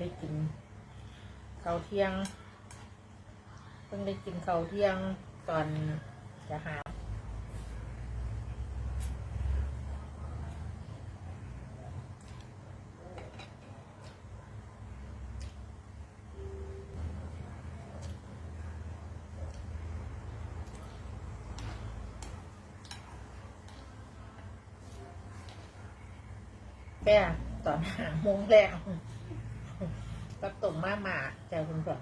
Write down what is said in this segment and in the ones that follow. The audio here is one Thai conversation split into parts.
ได้กินข้าวเที่ยง เพิ่งได้กินข้าวเที่ยงตอนจะหาแป้ตอนหาโมงแล้ว ตุ่มมาหมาใจคุณก่อน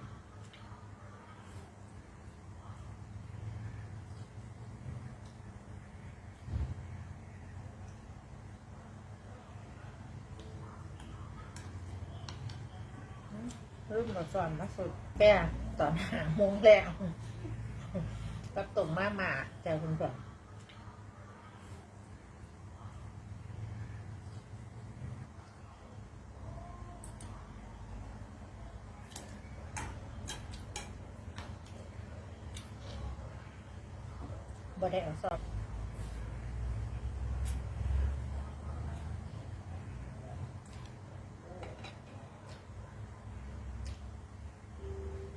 รุ่มมาสอนมาสุดแป้ตอนหาโมงแล้วกับตุ่มมาหมาใจคุณก่อน บ่ได้เอาสอบ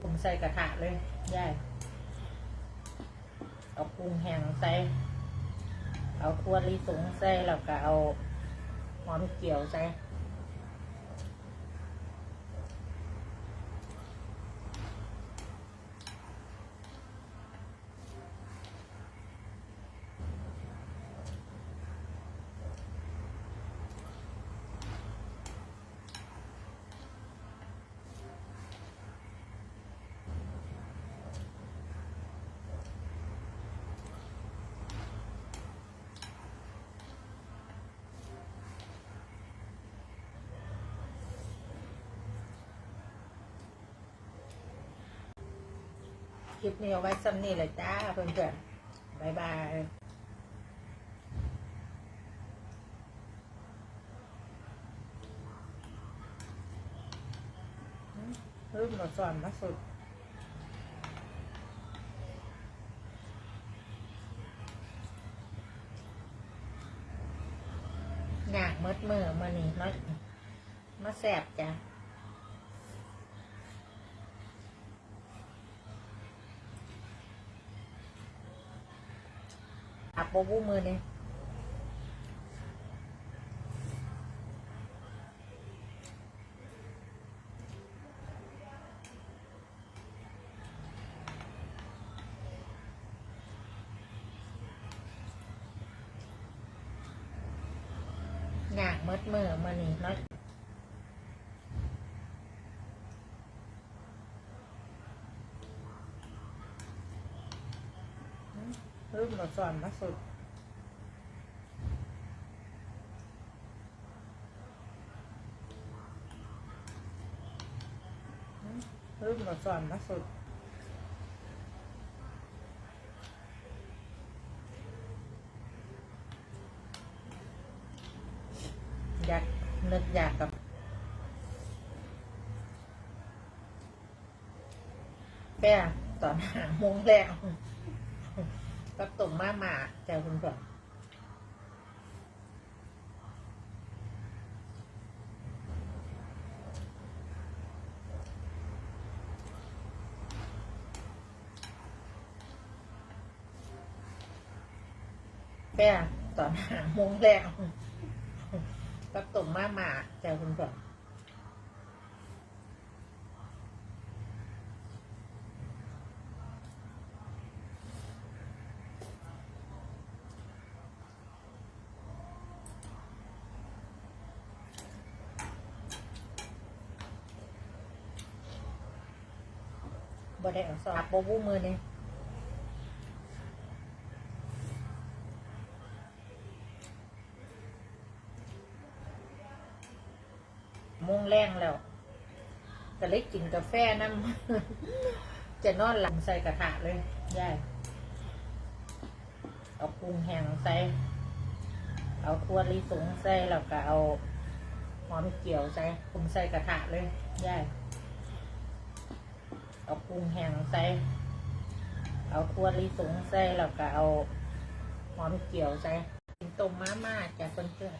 ผมใส่กระทะเลยย่ายเอาปรุงแห้งใส่ เอาทั่วลิสงใส่แล้วก็เอาหอมเกี่ยวใส่ คลิปนี้เอาไว้ซ้ำนี่เลยจ้าเพื่อนๆบายบายรุ่มมาสอนมาสุดอยากมดมือมานี่มามาแสบจ้ะ อับโบวูมือเนี่ยอยากมดมือมานี่เนาะ รุ่มมาสอนมาสุดรุ่มมาสอนมาสุดอยากนึกอยากกับแป้ตอนหาโมงแล้ว กับตุ่มมาหมาใจคุณก่อนแป้ตอนหาโมงแล้วกับตุ่มมาหมาใจคุณก่ บ่ได้เอาสอบโบวูมือเนี่ยโมงแรงแล้วก็เลยกินกาแฟน้ำจะนอนหลังใส่กระทะเลยย่ายเอาปรุงแห้งใส่เอาทั่วลิสงใส่แล้วก็เอาหอมเกี่ยวใส่ปรุงใส่กระทะเลยย่าย เอาปรุงแห้งใส่ เอาทั่วลิสงใส่แล้วก็เอาหอมเกี่ยวใส่กินต้มมาม่าจากเพื่อนๆ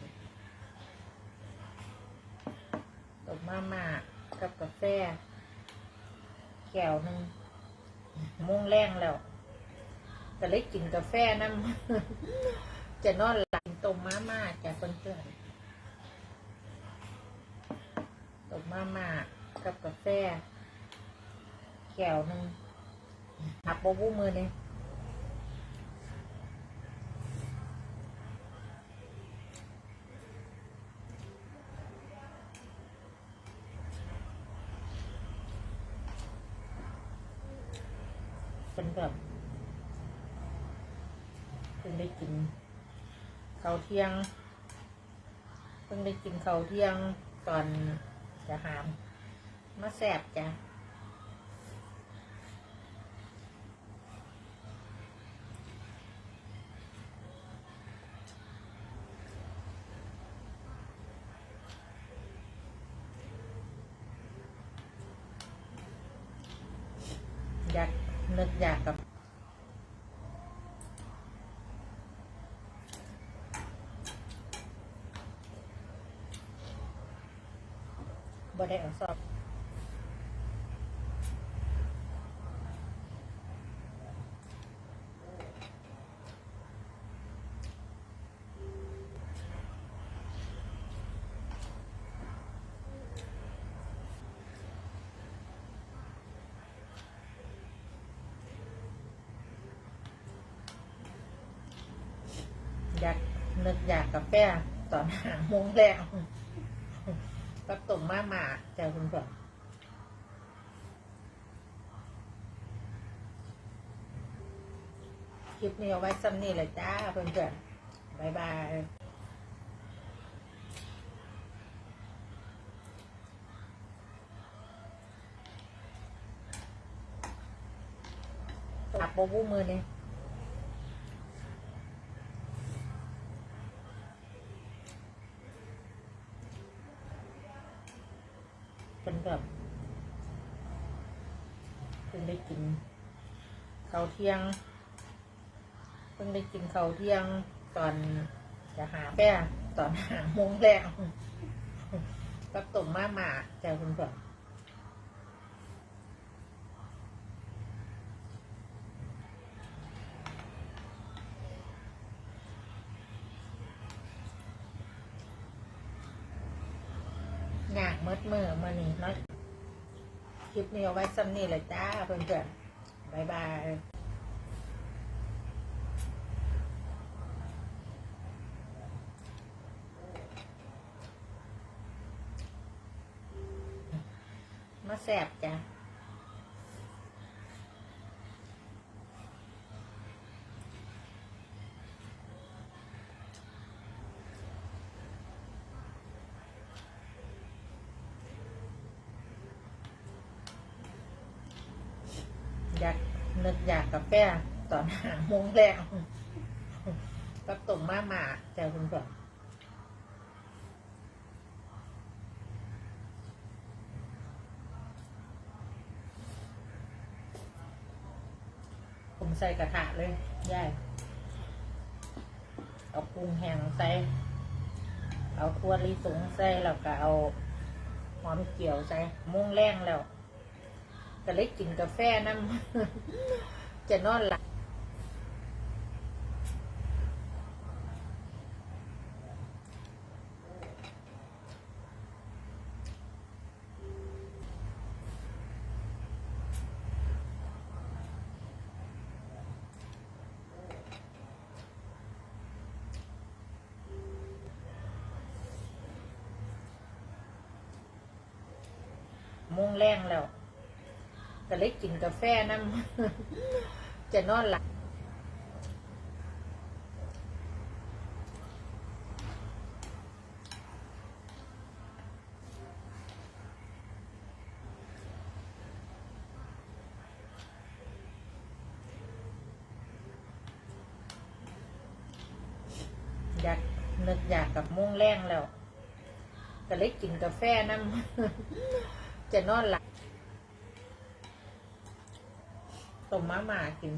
ต้มมาม่ากับกาแฟแก้วหนึ่งมุ่งแรงแล้วก็เลยกินกาแฟน้ำจะนอนหลับต้มมาม่าจากเพื่อนๆต้มมาม่ากับกาแฟ แก้วหนึ่งหับโบบูมือเนี่ยเป็นแบบเพิ่งได้กินข้าวเที่ยงเพิ่งได้กินข้าวเที่ยงตอนจะหามมาแสบจ้ะ อยากเลิกอยากกับบ่ได้เอาสอบ อย นึกอยากกับแป้ตอนหาโมงแล้วก็ตุ่มมาหมาเจ้าคุณผู้ชมคลิปนี้เอาไว้ซ้ำนี่เลยจ้าเพื่อนๆบายบายตับโบบูมือนี่ เป็นแบบเพิ่งได้กินข้าวเที่ยง เพิ่งได้กินข้าวเที่ยงตอนจะหาแป้ตอนหาโมงแล้วก็ตุ่มมาหมาเจ้าคุณแบบ มืดมือมานี่เนาะคลิปนี้เอาไว้ซ้ำนี่เลยจ้าเพื่อนๆบายบายมาแสบจ้ะ อยากนึกอยากกับแป้ตอนหาโมงแล้วก็ตุ่มมาหมาเจ้าคุณผู้ชมผมใส่กระทะเลยยายเอาปรุงแห้งใส่ เอาทั่วลิสงใส่แล้วก็เอาหอมเจียวใส่มุ่งแรงแล้ว ก็เลยกินกาแฟน้ำจะนอนหลับมุ่งแรงแล้ว ก็เลยกินกาแฟน้ำจะนอนหลับอยากนึกอยากกับมุ่งแรงแล้วก็เลยกินกาแฟน้ำจะนอนหลับ ต้มมาม่ากิน